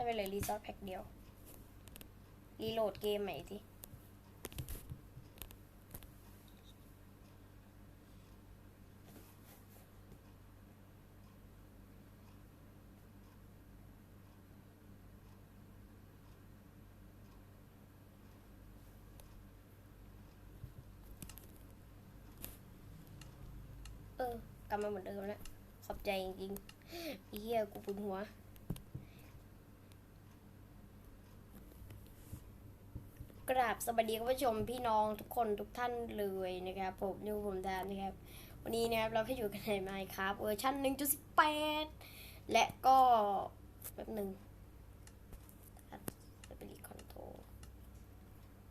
าไปเลยรีซอสแพ็คเดียว รีโหลดเกมใหม่ทีเออกลับมาเหมือนเดิมแล้วขอบใจจริงๆไอ้เหี้ยกูปวดหัว กราบสวัสดีคุณผู้ชมพี่น้องทุกคนทุกท่านเลยนะครับผมนิวผมดามนะครับ วันนี้นะครับเราก็อยู่กันในไมค์ครับเวอร์ชัน1.18 และก็แป๊บหนึ่งสเปริคอนโทร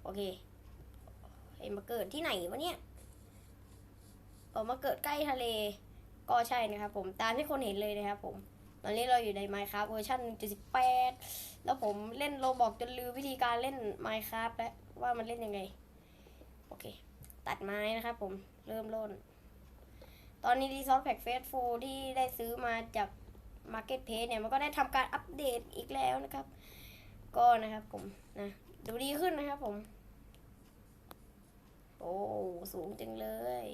โอเคเอ็มมาเกิดที่ไหนวะเนี่ยเออมาเกิดใกล้ทะเล ก็ใช่นะครับผมตามที่คนเห็นเลยนะครับผม ตอนนี้เราอยู่ใน Minecraft เวอร์ชัน1.18แล้วผมเล่นโรบอกจนลืมวิธีการเล่น Minecraft แล้วว่ามันเล่นยังไง โอเค ตัดไม้นะครับผมเริ่มต้นตอนนี้ Resource Pack Phase 4ที่ได้ซื้อมาจาก Market Place เนี่ย มันก็ได้ทำการอัปเดตอีกแล้วนะครับ ก็นะครับผมนะดูดีขึ้นนะครับผม โอ้สูงจังเลย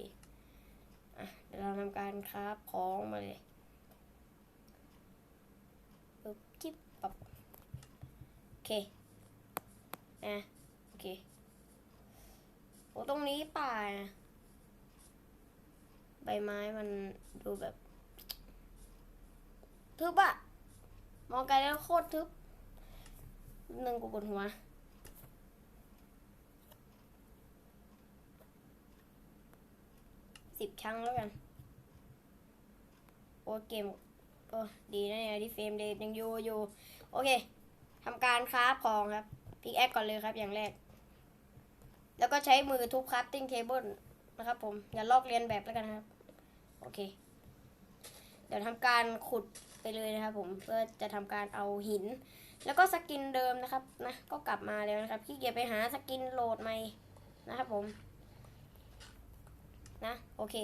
อะ เดี๋ยวเราทำการคราฟของมาเลย ปึ๊บจิ๊บปับโอ เคนะโอเคโอ้ตรงนี้ป่านะใบไม้มันดูแบบทึบอะมองไกลแล้วโคตรทึบหนึ่งกูปวดหัวสิบครั้งแล้วกัน โอเกมโอ้ดีนะเนี่ยที่เฟรมเดทยังอยู่อยู่ โอเค ทำการคราฟของครับพิกแอคก่อนเลยครับอย่างแรก แล้วก็ใช้มือทุบคราฟติ้งเทเบิลนะครับผม อย่าลอกเลียนแบบแล้วกันครับ โอเค เดี๋ยวทำการขุดไปเลยนะครับผมเพื่อจะทำการเอาหิน แล้วก็สกินเดิมนะครับนะก็กลับมาแล้วนะครับขี้เกียจไปหาสกินโหลดใหม่นะครับผมนะโอเค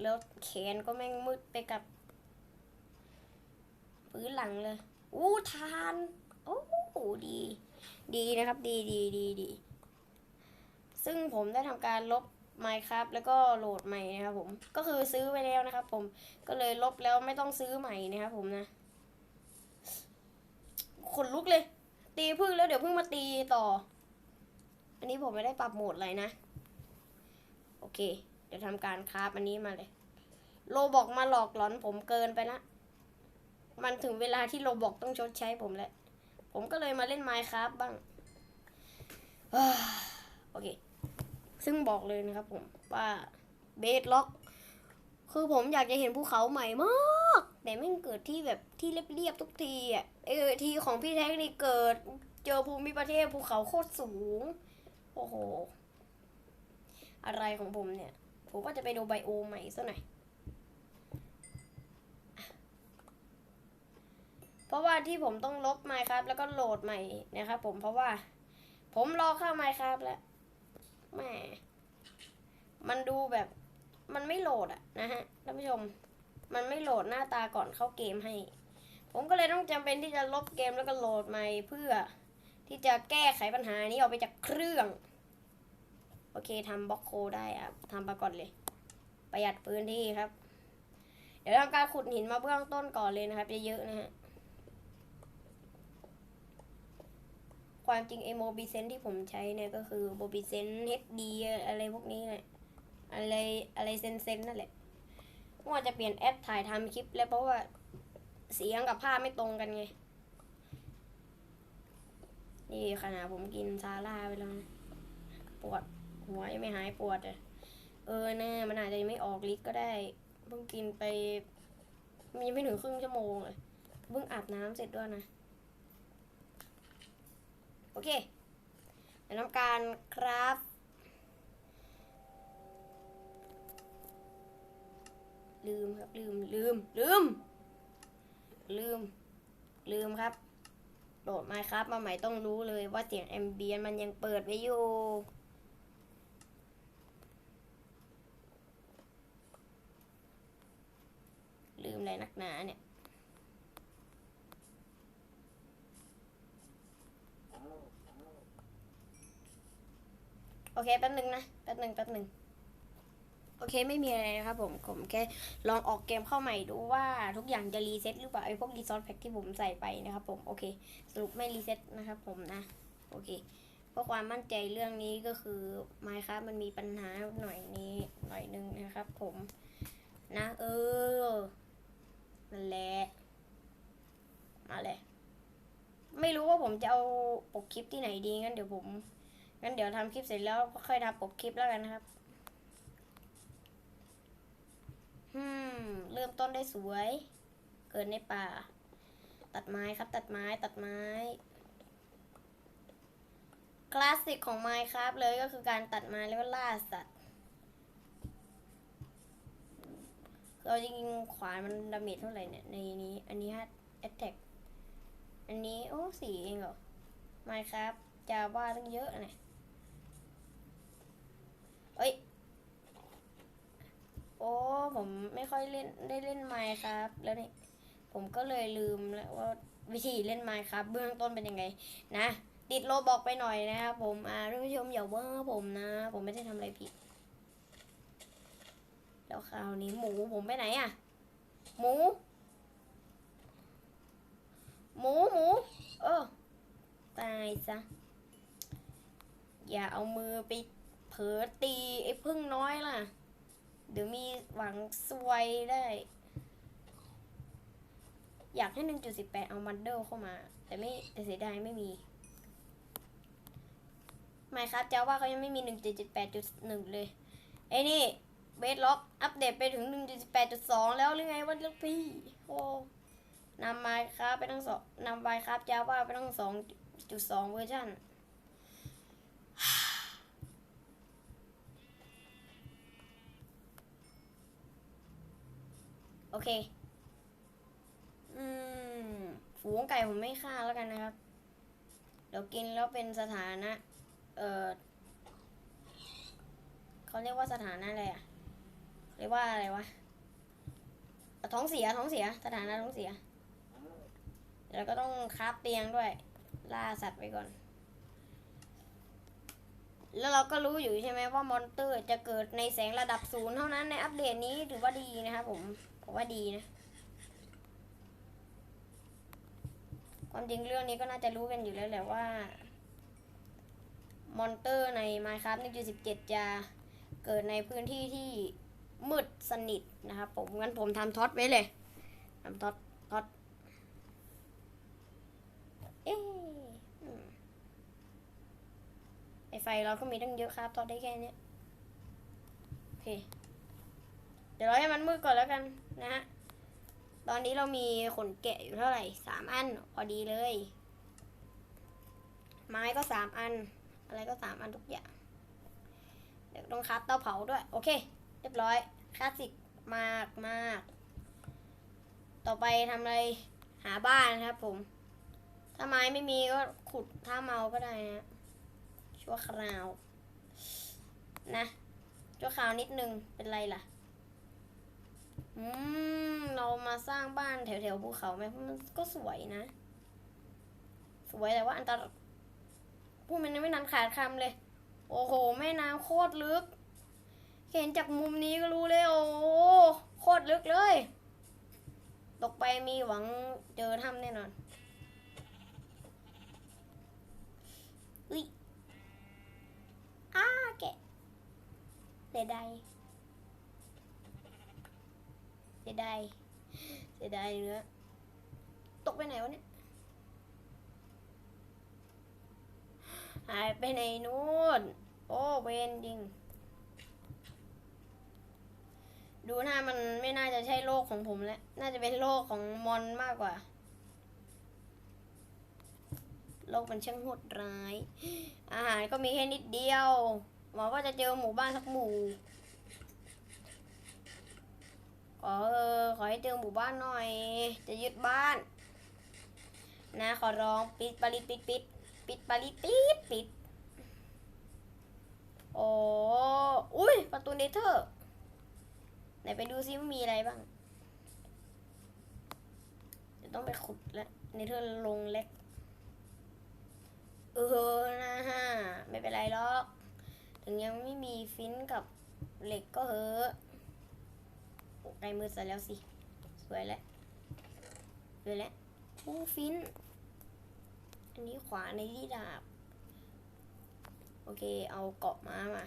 แล้วแขนก็แม่งมืดไปกับ พื้นหลังเลย อู้ทานโอ้ดี ดีนะครับ ดีดีดีดีซึ่งผมได้ทำการลบ Minecraft แล้วก็โหลดใหม่นะครับผม ก็คือซื้อไปแล้วนะครับ ผม ก็เลยลบแล้วไม่ต้องซื้อใหม่นะครับผมนะขนลุกเลย ตีพึ่งแล้วเดี๋ยวพึ่งมาตีต่อ อันนี้ผมไม่ได้ปรับโหมดอะไรนะ โอเค เดี๋ยวทำการคราฟอันนี้มาเลย โลบอกมาหลอกหลอนผมเกินไปละ มันถึงเวลาที่โรบอกต้องชดใช้ผมแล้ว ผมก็เลยมาเล่น Minecraft บ้างอโอเค ซึ่งบอกเลยนะครับผมว่าเบสล็อก คือผมอยากจะเห็นภูเขาใหม่มาก แต่ไม่เกิดที่แบบที่เรียบๆทุกทีอะเออทีของพี่แท็กนี่เกิด เจอภูมิประเทศภูเขาโคตรสูง โอ้โห อะไรของผมเนี่ย ผมก็จะไปดูไบโอใหม่ซะหน่อย เพราะว่าที่ผมต้องลบ Minecraft แล้วก็โหลดใหม่นะครับผมเพราะว่า ผมรอเข้า Minecraft แล้วแหมมันดูแบบมันไม่โหลดอะนะฮะท่านผู้ชม มันไม่โหลดหน้าตาก่อนเข้าเกมให้ ผมก็เลยต้องจำเป็นที่จะลบเกมแล้วก็โหลดใหม่เพื่อ ที่จะแก้ไขปัญหานี้ออกไปจากเครื่อง โอเคทำบล็อกโคได้อะทำไปก่อนเลย ประหยัดพื้นที่ครับ เดี๋ยวทำการขุดหินมาเบื้องต้นก่อนเลยนะครับเยอะๆนะฮะ ความจริงไอโมบิเซนที่ผมใช้เนี่ยก็คือโมบิเซน HD อะไรพวกนี้แหละอะไรอะไรเซนเซนนั่นแหละว่าจะเปลี่ยนแอปถ่ายทำคลิป แล้วเพราะว่าเสียงกับภาพไม่ตรงกันไง นี่ขนาดผมกินซาร่าไปแล้วนะปวดหัวยังไม่หายปวดเลยเออนะมันอาจจะไม่ออกฤทธิ์ก็ได้เพิ่งกินไปมันยังไม่ถึงครึ่งชั่วโมงเลยเพิ่งอาบน้ำเสร็จด้วยนะ อเคเดี๋ยวทำการคราฟลืมครับลืมลืมลืม ลืม ลืมครับโหลดมาครับมาใหม่ต้องรู้เลยว่าเสียงแอมเบียนมันยังเปิดไว้อยู่ลืมอะไรนักหนาเนี่ย อเคแป๊บหนึ่งนะแป๊บหนึ่งแป๊บหนึ่งโอเคไม่มีอะไรนะครับผมผมแค่ลองออกเกมเข้าใหม่ดูว่าทุกอย่างจะรีเซ็ตหรือเปล่าไอ้พวกรีซอสแพ็กที่ผมใส่ไปนะครับผมโอเคสรุปไม่รีเซ็ตนะครับผมนะโอเคเพื่อความมั่นใจเรื่องนี้ก็คือ Minecraft มันมีปัญหาหน่อยนี้หน่อยหนึงนะครับผมนะเออนั่นแหละมาเลยไม่รู้ว่าผมจะเอาปกคลิปที่ไหนดีงั้นเดี๋ยวผม งั้นเดี๋ยวทำคลิปเสร็จแล้วก็ค่อยทำปกคลิปแล้วกันนะครับอืมเริ่มต้นได้สวย เกิดในป่า ตัดไม้ครับตัดไม้ตัดไม้ คลาสสิกของไมค์ครับเลยก็คือการตัดไม้แล้วก็ล่าสัตว์เอาจริงๆขวานมันดาเมจเท่าไหร่เนี่ยในนี้ อันนี้ฮะแอตแทกอันนี้ โอ้สีเองเหรอไม่ครับจะว่าตั้งเยอะนะ เอ้ย โอ้ ผมไม่ค่อยเล่นได้เล่นไมค์ครับ แล้วนี่ผมก็เลยลืมแล้วว่าวิธีเล่นไมค์ครับ เบื้องต้นเป็นยังไง นะ ติดโลบอกไปหน่อยนะครับผม อ่าท่านผู้ชมอย่าว่าผมนะ ผมไม่ได้ทำอะไรผิด แล้วคราวนี้หมูผมไปไหนอะหมู หมูหมู เออ ตายซะ อย่าเอามือไป ลอตีไอ้พึ่งน้อยล่ะ เดี๋ยวมีหวังซวยได้ อยากให้ 1.18 เอามันเดิลเข้ามา แต่ไม่แต่เสียดายไม่มีไม่ครับเจ้าว่าเขายังไม่มี1.78.1 เลย ไอ้นี่เบสล็อก อัปเดตไปถึง 1.18.2 แล้วหรือไงวะลูกพี่ โอ้นำไมค์ครับไปทั้งสองนำไมครับจาว่าไปทั้งสองจุดสองเวอร์ชัน โอเค อืม ฝูงไก่ผมไม่ฆ่าแล้วกันนะครับ เดี๋ยวกินแล้วเป็นสถานะ เออเขาเรียกว่าสถานะอะไรอะเรียกว่าอะไรวะ ท้องเสียท้องเสีย สถานะท้องเสีย แล้วก็ต้องคาฟเตียงด้วย ล่าสัตว์ไปก่อน แล้วเราก็รู้อยู่ใช่ไหมว่ามอนเตอร์จะเกิดในแสงระดับศูนย์เท่านั้นในอัปเดตนี้ถือว่าดีนะครับผม ผมว่าดีนะ ความจริงเรื่องนี้ก็น่าจะรู้กันอยู่แล้วแหละว่า มอนเตอร์ใน Minecraft 1.17 จะเกิดในพื้นที่ที่มืดสนิทนะครับผม งั้นผมทำท็อตไว้เลยทำท็อตท็อตเอ๊ะไอไฟเราก็มีตั้งเยอะครับทอดได้แค่นี้โอเค เดี๋ยวเราให้มันมืดก่อนแล้วกันนะฮะ ตอนนี้เรามีขนแกะอยู่เท่าไหร่สามอันพอดีเลย ไม้ก็สามอัน อะไรก็สามอันทุกอย่าง เดี๋ยวต้องคัดเตาเผาด้วย โอเค เรียบร้อย คลาสสิกมากมาก ต่อไปทำอะไรหาบ้านนะครับผม ถ้าไม้ไม่มีก็ขุดท่าเมาก็ได้นะชั่วคราว นะชั่วคราวนิดนึงเป็นไรล่ะ อืม เรามาสร้างบ้านแถวแถวๆภูเขาไหมเพราะมันก็สวยนะ สวยแต่ว่าอันตรายพูดมันไม่นานขาดคำเลย โอ้โห แม่น้ำโคตรลึก เห็นจากมุมนี้ก็รู้เลยโอ้โหโคตรลึกเลย ตกไปมีหวังเจอถ้ำแน่นอนอุ้ยอ้าแกะเสียดายเสีย ดายเสียดายเนื้อตกไปไหนวะเนี่ยหายไปไหนนู่นโอ้เวนจริง ดูหน้ามันไม่น่าจะใช่โลกของผมแล้วน่าจะเป็นโลกของมอนมากกว่า โลกมันช่างโหดร้าย อาหารก็มีแค่นิดเดียวหวังว่าจะเจอหมู่บ้านสักหมู่ ขอเออขอให้เจอหมู่บ้านหน่อย จะยึดบ้าน นะขอร้องปิดปาริดปิดปิดปิดปาริดปิดปิดโอ้อุ้ยประตูเนเธอร์ไหนไปดูซิว่ามีอะไรบ้างจะต้องไปขุดแล้วเนเธอร์ลงเล็ก เออนะฮะไม่เป็นไรหรอก ถึถึงยังไม่มีฟินกับเหล็กก็เหอะ้ไกลมือเสร็จแล้วสิ สวยแล้วสวยแล้วโอ้ฟิน อันนี้ขวาในที่ดาบ โอเค เอาเกาะม้ามา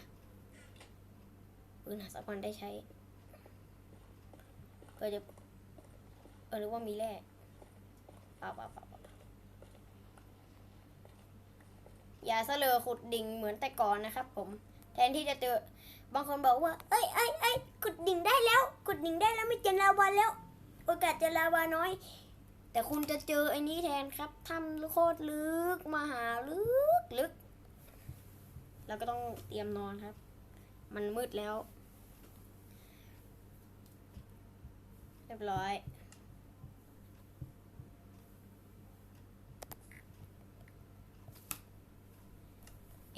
ปืนหาสักวันได้ใช้เพื่อจะเออนึกว่ามีแร่ป่าป่าป่าป่าอย่าเสลอขุดดิ่งเหมือนแต่ก่อนนะครับผม แทนที่จะเจอ บางคนบอกว่า เอ้ยเอ้ยเอ้ยขุดดิ่งได้แล้วขุดดิ่งได้แล้วไม่เจอลาวาแล้ว โอกาสเจอลาวาน้อย แต่คุณจะเจอไอ้นี้แทนครับทำโคตรลึกมหาลึกลึก แล้วก็ต้องเตรียมนอนครับ มันมืดแล้ว เรียบร้อย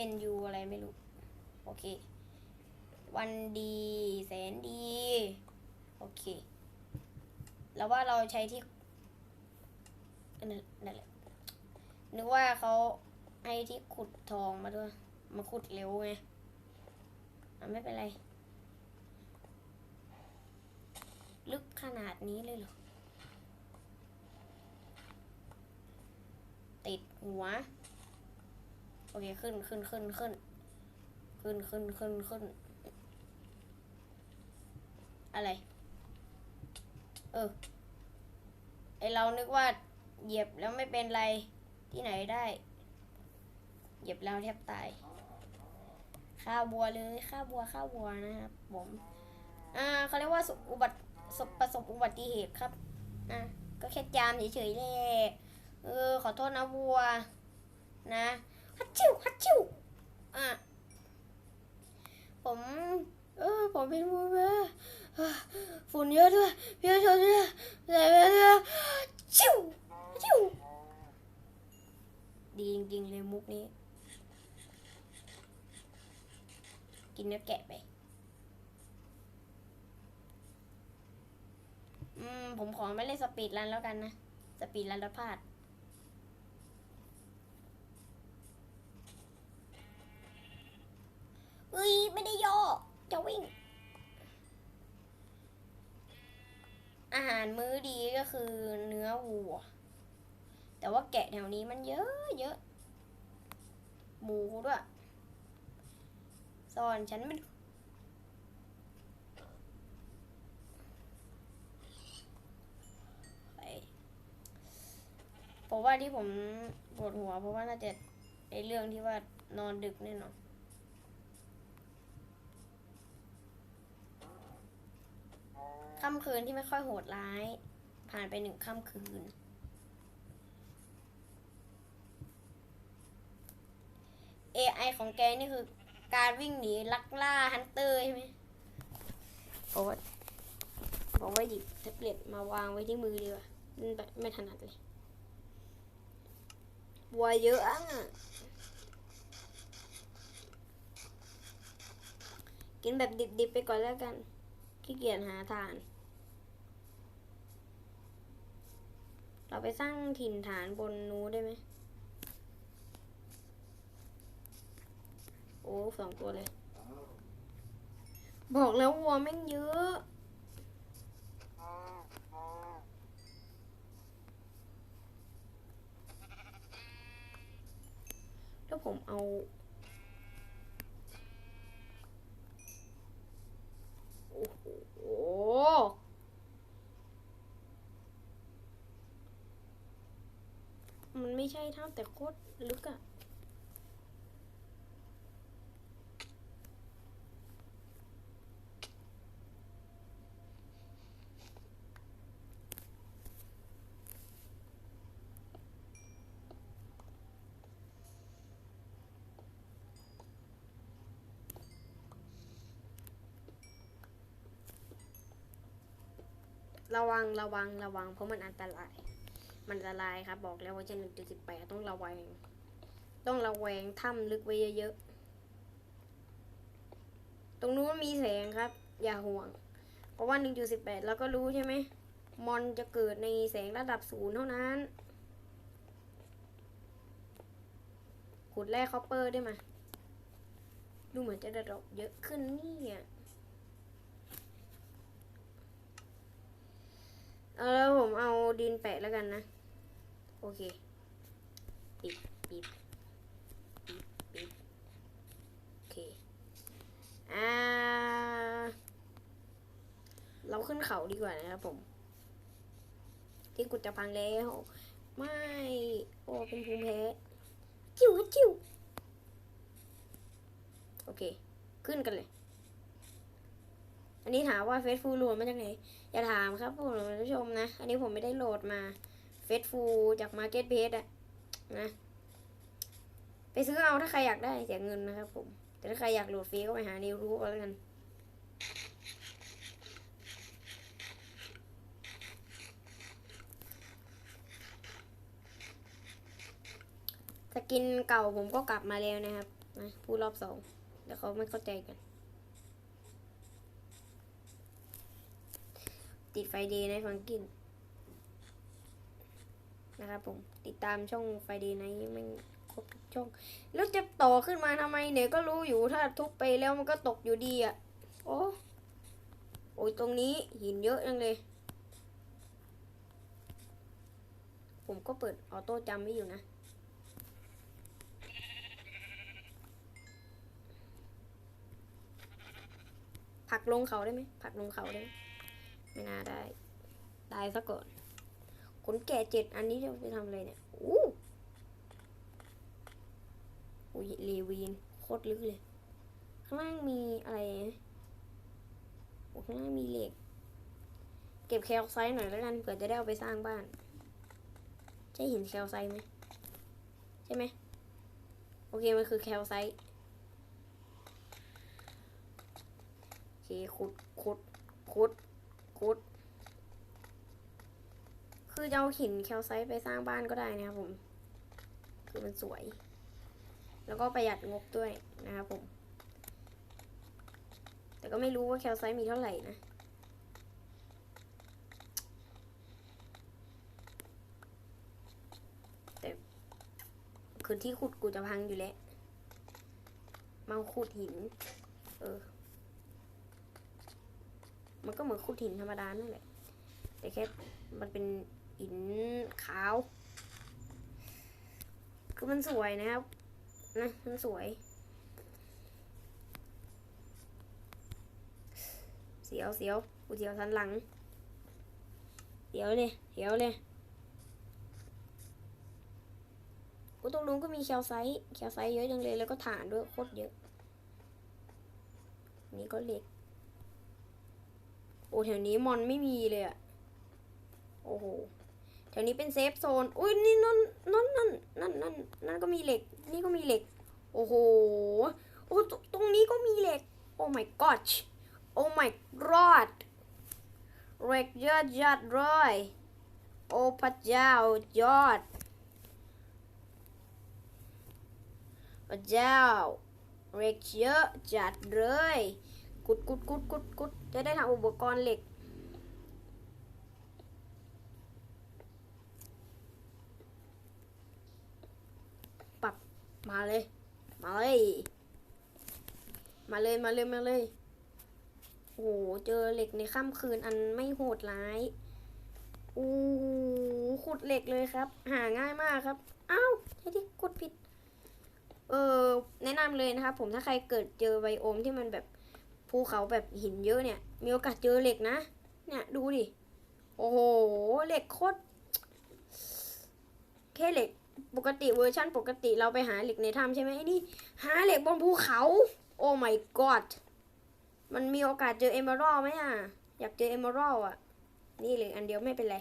NU อะไรไม่รู้ โอเค วันดีแสนดี โอเค แล้วว่าเราใช้ที่นั่นแหละนึกว่าเขาให้ที่ขุดทองมาด้วย มาขุดเร็วไงอะไม่เป็นไร ลึกขนาดนี้เลยเหรอ ติดหัว โอเค ขึ้นขึ้นขึ้นขึ้น ขึ้นขึ้นขึ้นขึ้น อะไร เออ ไอเรานึกว่าเหยียบแล้วไม่เป็นไรที่ไหนได้ เหยียบแล้วแทบตายข้าวบัวเลยข้าวบัวข้าวบัวนะครับผมอ่าเขาเรียกว่าอุบัติสบประสบอุบัติเหตุครับอะก็แค่จามเฉยๆแหละเออ ขอโทษนะวัว นะฮัตชิวฮัตชิวอะผม เออ ผมเป็นวัวแม่อะ ฝุ่นเยอะด้วยเยอะชนด้วยใส่ไปเลยชิวชิวดีจริงๆเลยมุกนี้ กินเนื้อแกะไป อืม ผมขอไม่เล่นสปีดรันแล้วกันนะ สปีดรันแล้วพลาด คือเนื้อวัว แต่ว่าแกะแถวนี้มันเยอะเยอะหมูด้วยซ่อนฉันมันผมว่าที่ผมปวดหัว เพราะว่าน่าจะในเรื่องที่ว่านอนดึกแน่นอนค่ำคืนที่ไม่ค่อยโหดร้าย ผ่านไปหนึ่งค่ำคืน AI ของแกนี่คือการวิ่งหนีลักล่าฮันเตอร์ใช่ไหมโอ้ยบอกว่าหยิบแท็บเล็ตมาวางไว้ที่มือดีกว่ามันแบบไม่ถนัดเลยวัวเยอะอะกินแบบดิบๆไปก่อนแล้วกันขี้เกียจหาทาน เราไปสร้างถิ่นฐานบนนู้ได้ไหม โอ้สองตัวเลย บอกแล้ววัวแม่งเยอะถ้าผมเอา โอ้โห มันไม่ใช่ถ้ำแต่โคตรลึกอะระวังระวังระวังเพราะมันอันตราย มันอันตรายครับ บอกแล้วว่าจะหนึ่งจุดสิบแปดต้องระวัง ต้องระแวงถ้ำลึกไว้เยอะๆ ตรงนู้นมีแสงครับ อย่าห่วง เพราะว่าหนึ่งจุดสิบแปดเราก็รู้ใช่ไหม มอนจะเกิดในแสงระดับศูนย์เท่านั้น ขุดแร่คอปเปอร์ได้ไหมดูเหมือนจะดรอปเยอะขึ้นนี่ยเอาแล้วผมเอาดินแปะแล้วกันนะ โอเคปิดปิดปิดปิดโอเค อ่า เราขึ้นเขาดีกว่านะครับผม ที่กุจะพังแล้ว ไม่ โอ้เป็นภูมิแพ้จิ๋วอะจิ๋วโอเค ขึ้นกันเลย อันนี้ถามว่าเฟซฟูโหลดมาจากไหน อย่าถามครับผู้ชมนะ อันนี้ผมไม่ได้โหลดมา เฟซฟูจากมาร์เก็ตเพจอะนะ ไปซื้อเอาถ้าใครอยากได้เสียเงินนะครับผม แต่ถ้าใครอยากโหลดฟรีก็ไปหาในรูปเอาแล้วกันสกินเก่าผมก็กลับมาแล้วนะครับนะพูดรอบสองเดี๋ยวเขาไม่เข้าใจกัน ติดไฟเดย์ในฟังกิน นะครับผมติดตามช่องไฟดย์ในไม่ครบทุกช่อง แล้วจะต่อขึ้นมาทำไมเนี่ยก็รู้อยู่ถ้าทุบไปแล้วมันก็ตกอยู่ดีอะ โอ้โอ้ยตรงนี้หินเยอะจังเลย ผมก็เปิดออโต้จำไว้อยู่นะผักลงเขาได้ไหมผักลงเขาได้ไหมไม่น่าได้ ตายซะก่อน ขนแก่เจ็ดอันนี้จะไปทำอะไรเนี่ยอู้อุ้ยเลวีนโคตรลึกเลย ข้างล่างมีอะไรข้างล่างมีเหล็ก เก็บแคลไซต์หน่อยแล้วกันเผื่อจะได้เอาไปสร้างบ้าน ใช่หินแคลไซต์ไหมใช่ไหมโอเคมันคือแคลไซต์โอเคขุดขุดขุดขุด คือจะเอาหินแคลไซต์ไปสร้างบ้านก็ได้นะครับผม คือมันสวย แล้วก็ประหยัดงบด้วยนะครับผม แต่ก็ไม่รู้ว่าแคลไซต์มีเท่าไหร่นะแต่คือที่ขุดกูจะพังอยู่แล้วมาขุดหิน เออ มันก็เหมือนขุดหินธรรมดานั่นแหละ แต่แค่มันเป็น หินขาว คือมันสวยนะครับ นะมันสวย เสียวเสียวกูเสียวสันหลัง เสียวเลยเสียวเลยกูตรงนู้นก็มีแคลไซต์แคลไซต์เยอะจังเลยแล้วก็ฐานด้วยโคตรเยอะ นี่ก็เหล็ก โอ้แถวนี้มอนไม่มีเลยอะโอ้โห แถวนี้เป็นเซฟโซน อุ้ยนี่นั่นนั่นนั่นนั่นนั่นนั่นก็มีเหล็ก นี่ก็มีเหล็ก โอ้โห โอ้ตตรงนี้ก็มีเหล็ก โอ้ my god โอ้ my god เหล็กเยอะจัดเลยโอ้พระเจ้ายอดพระเจ้าเหล็กเยอะจัดเลย กุดกุดกุดกุดกุดจะได้ทำอุปกรณ์เหล็ก ปรับ มาเลย มาเลย มาเลย มาเลย มาเลย โอ้โหเจอเหล็กในค่ำคืนอันไม่โหดร้ายอู้หูขุดเหล็กเลยครับ หาง่ายมากครับ อ้าวไอ้ที่กดผิด เออแนะนำเลยนะครับผมถ้าใครเกิดเจอไบโอมที่มันแบบภูเขาแบบหินเยอะเนี่ย มีโอกาสเจอเหล็กนะ เนี่ยดูดิ โอ้โห เหล็กโคตรแค่เหล็ก ปกติเวอร์ชั่นปกติเราไปหาเหล็กในถ้ำใช่ไหมไอ้นี่ หาเหล็กบนภูเขา โอ้ my god มันมีโอกาสเจอเอเมอรัลไหมอะ อยากเจอเอเมอรัลอะ นี่เหล็กอันเดียวไม่เป็นไร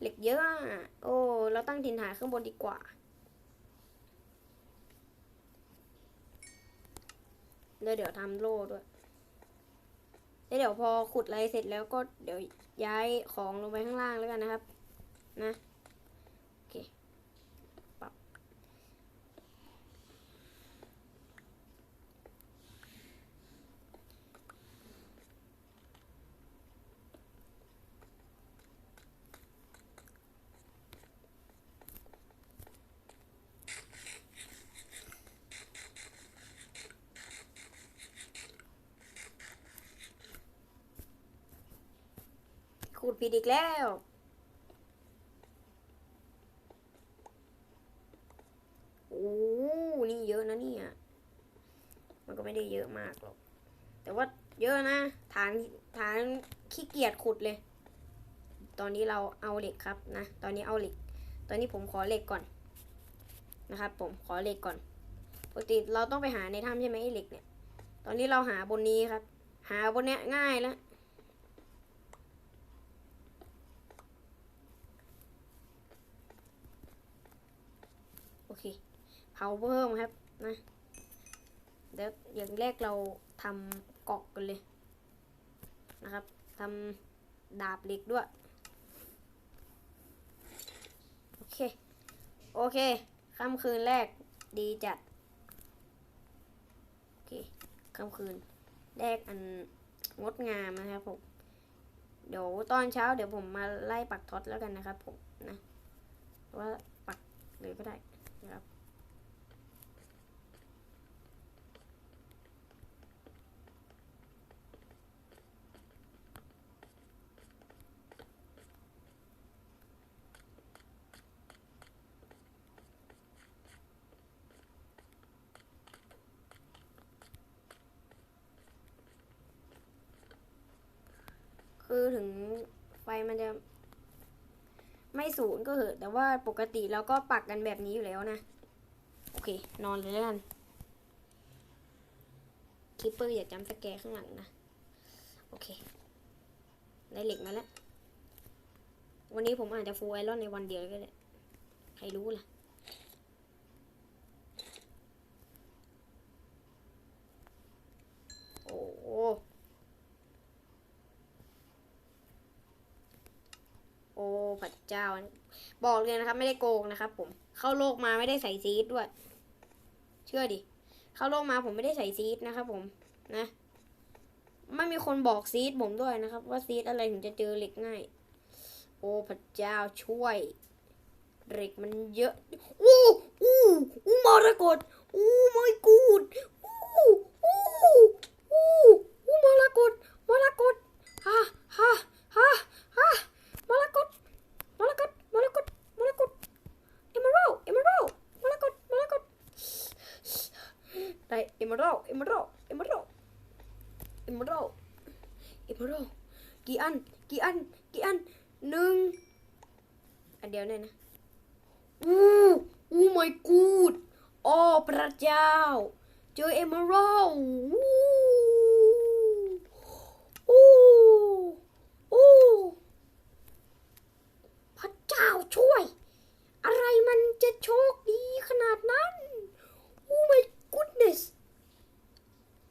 เหล็กเยอะอะ โอ้ เราตั้งถิ่นฐานข้างบนดีกว่าแล้วเดี๋ยวทำโล่ด้วยแล้วเดี๋ยวพอขุดอะไรเสร็จแล้วก็เดี๋ยวย้ายของลงไปข้างล่างแล้วกันนะครับ นะ โอเค ปรับ ขุดผิดอีกแล้ว โอ้ นี่เยอะนะเนี่ย มันก็ไม่ได้เยอะมากหรอก แต่ว่าเยอะนะ ฐานฐานขี้เกียจขุดเลย ตอนนี้เราเอาเหล็กครับนะ ตอนนี้เอาเหล็ก ตอนนี้ผมขอเหล็กก่อน นะครับ ผมขอเหล็กก่อน ปกติเราต้องไปหาในถ้ำใช่ไหมไอ้เหล็กเนี่ย ตอนนี้เราหาบนนี้ครับ หาบนเนี้ยง่ายแล้ว โอเค เผาเพิ่มครับนะเดี๋ยวอย่างแรกเราทำเกาะกันเลยนะครับทำดาบเหล็กด้วย โอเค โอเคค่ำคืนแรกดีจัด โอเคค่ำคืนแรกอันงดงามนะครับผม เดี๋ยวตอนเช้าเดี๋ยวผมมาไล่ปักท็อตแล้วกันนะครับผมนะว่าปักเลยก็ได้นะครับ คือถึงไฟมันจะไม่ศูนย์ก็เหอะแต่ว่าปกติเราก็ปักกันแบบนี้อยู่แล้วนะ โอเค นอนเลยแล้วกันคิปเปอร์อย่าจำสแกข้างหลังนะ โอเค ได้เหล็กมาแล้ว วันนี้ผมอาจจะฟูลไอรอนในวันเดียวก็ได้ใครรู้ล่ะ โอ้โห โอ้พระเจ้า บอกเลยนะครับ ไม่ได้โกงนะครับ ผม เข้าโลกมาไม่ได้ใส่ซีดด้วย เชื่อดิ เข้าโลกมาผมไม่ได้ใส่ซีดนะครับผม นะ ไม่มีคนบอกซีดผมด้วยนะครับ ว่าซีดอะไรถึงจะเจอเหล็กง่าย โอ้พระเจ้าช่วย เหล็กมันเยอะ อู้อู้อู้มรกตอู้ไม่กูดอู้อู้อู้อู้มรกตมรกตฮ่าฮ่าฮ่าฮ่ามรกตมรกตมรกตมรกตเอเมอรัลเอเมอรัลมรกตมรกต ได้เอเมอรัลเอเมอรัลเอเมอรัลเอเมอรัลเอเมอรัลกี่อันกี่อันกี่อันหนึ่งอันเดียวเนี่ยนะอู้อู้ my god โอ้พระเจ้า เจอเอเมอรัลอู้อู้อู้พระเจ้าช่วย อะไรมันจะโชคดีขนาดนั้น โอ้ my goodness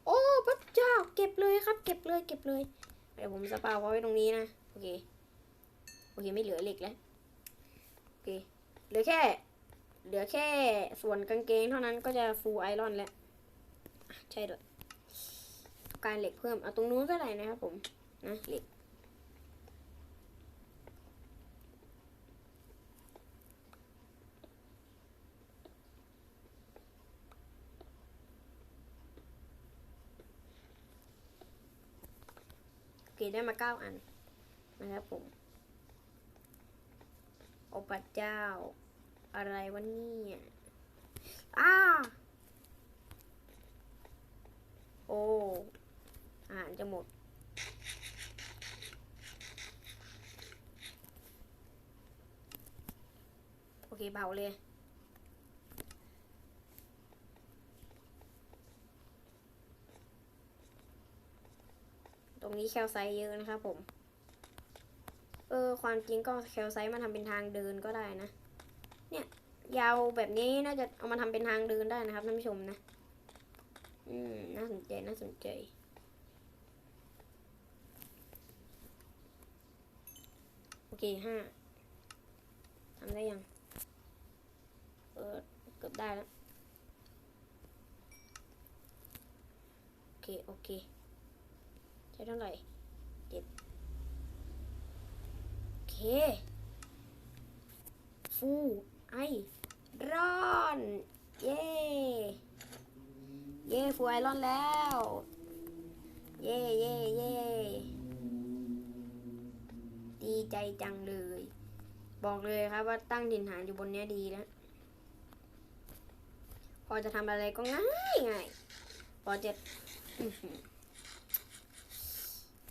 โอ้พระเจ้า เก็บเลยครับ เก็บเลย เดี๋ยวผมสปาไว้ตรงนี้นะ โอเค โอเคไม่เหลือเหล็กแล้ว โอเค เหลือแค่ เหลือแค่ส่วนกางเกงเท่านั้นก็จะฟูไอรอนแล้ว ใช่ด้วยต้อการเหล็กเพิ่ม เอาตรงนู้นก็ได้นะครับผม นะเหล็ก โอเคได้มาเก้าอันนะครับผมโอปัดเจ้า อะไรวะเนี่ยอ้าโอ้อาหารจะหมด โอเคเบาเลย ตรงนี้แคลไซต์เยอะนะครับผม เออ ความจริงก็แคลไซต์มาทำเป็นทางเดินก็ได้นะ เนี่ย ยาวแบบนี้น่าจะเอามาทำเป็นทางเดินได้นะครับท่านผู้ชมนะ อืม น่าสนใจ น่าสนใจ โอเคห้าทำได้ยัง เออ เกือบได้แล้ว โอเค โอเค ใช้เท่าไหร่เจ็ดโอเค ฟูไอรอน เย่เย่ฟูไอรอนแล้ว เย่เย่เย่ดีใจจังเลย บอกเลยครับว่าตั้งถิ่นฐานอยู่บนเนี้ยดีแล้วพอจะทำอะไรก็ง่ายง่ายพอจะ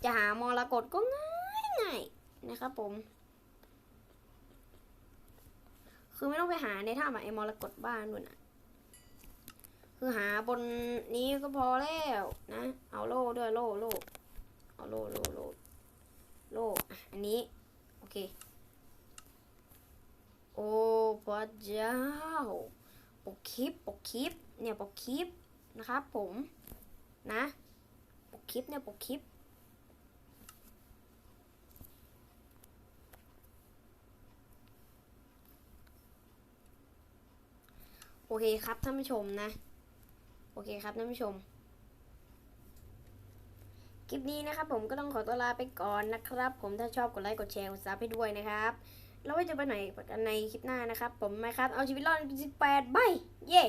จะหามรกตก็ง่ายง่ายนะครับผม คือไม่ต้องไปหาในถ้ำอะไอ้มรกตบ้านนู่นะคือหาบนนี้ก็พอแล้วนะ เอาโล่ด้วยโล่โล่เอาโล่โล่โล่โล่อันนี้ โอเค โอ้พระเจ้าปกคลิปปกคลิป เนี่ยปกคลิปนะครับผมนะ ปกคลิปเนี่ยปกคลิป อเคครับท่านผู้ชมนะ โอเคครับท่านผู้ชม คลิปนี้นะครับผมก็ต้องขอตัวลาไปก่อนนะครับ ผมถ้าชอบกดไลค์กดแชร์กดซับให้ด้วยนะครับ แล้วไว้เจอกันใหม่ในคลิปหน้านะครับ ผมไหมครับเอาชีวิตรอด18ใบเย่